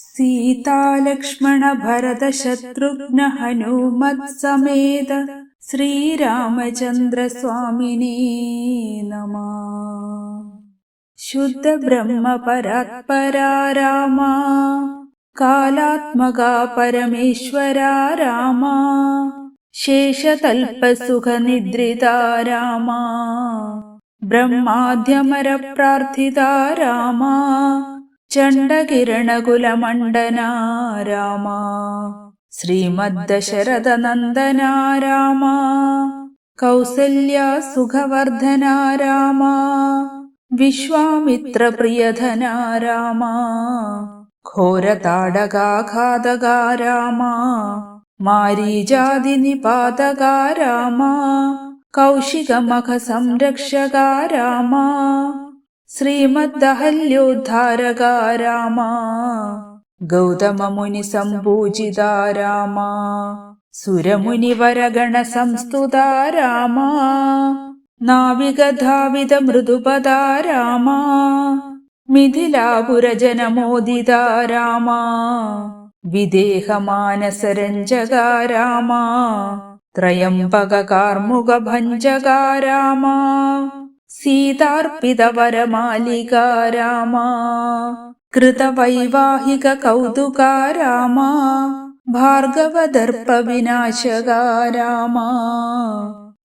सीतालक्ष्मणभरतशत्रुघ्न हनुमत्समेत श्रीरामचन्द्रस्वामिने नमः शुद्धब्रह्मपरात्परा रामा कालात्मका परमेश्वरा रामा शेषतल्पसुखनिद्रिता रामा ब्रह्माद्यमरप्रार्थिता रामा ಚಂಡಕಿರಣಕುಲಮಂಡನ ರಾಮ ശ്രീമദ്ദശരഥ നന്ദനാ രാമ കൗസല്യ സുഖവർദ്ധനാ രാമ വിശ്വാമിത്ര പ്രിയധനാ കൗശികമഖ സംരക്ഷകാ ശ്രീമദ്ദഹല്യോദ്ധാരക രാമ ഗൗതമമുനി സമ്പൂജിത രാമ സുരമുനിവരഗണ സംസ്തുത രാമ നാവികധാവിത മൃദുപദ രാമ മിഥിലാപുരജനമോദിത രാമ വിദേഹമാനസരഞ്ജക രാമ ത്രയംബക കാർമുക ഭഞ്ജക രാമ സീതാർപ്പിതവരമാലിക രാമ കൃതവൈവാഹിക കൗതുക രാമ ഭാർഗവദർപ്പവിനാശക രാമ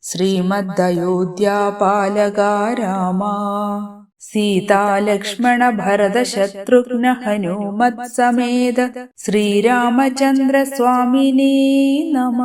ശ്രീമദ്ദയോധ്യാപാലക രാമ സീതാലക്ഷ്മണ ഭരതശത്രുഘ്ന ഹനുമത്സമേത ശ്രീരാമചന്ദ്ര സ്വാമിനേ നമ.